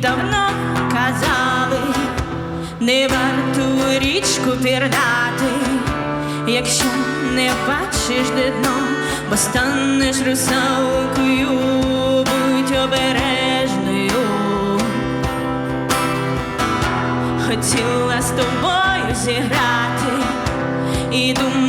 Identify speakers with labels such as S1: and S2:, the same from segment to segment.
S1: давно казали, не варту річку пірнати, якщо не бачиш де дно, бо станеш русалкою, будь обережною. Хотіла з тобою зіграти і думати.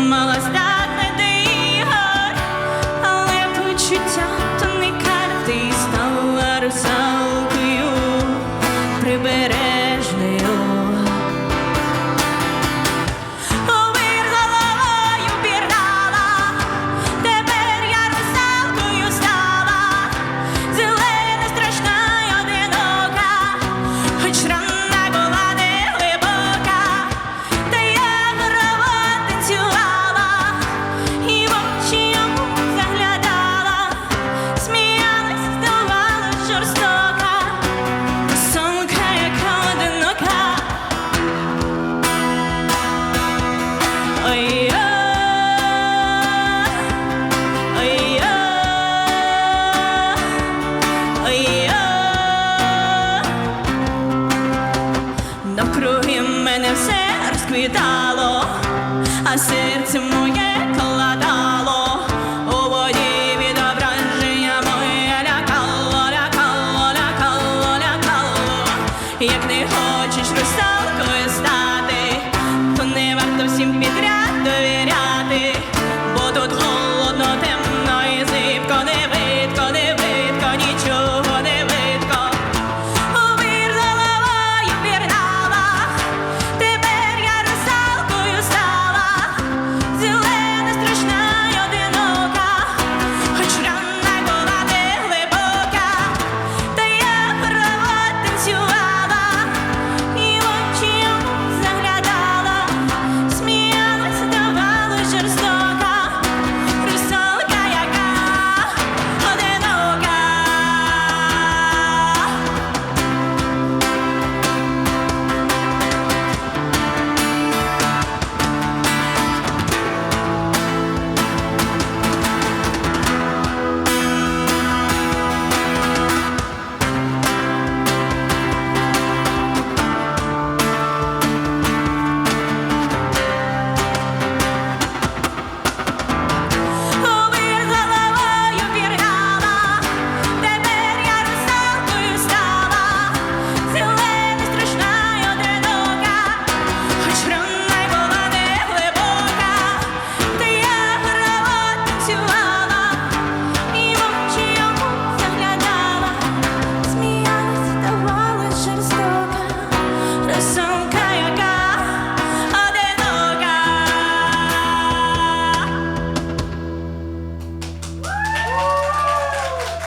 S1: Навкруги мене все розквітало, а серце моє кладало, у воді відображення моє лякало, лякало, лякало, лякало, як не.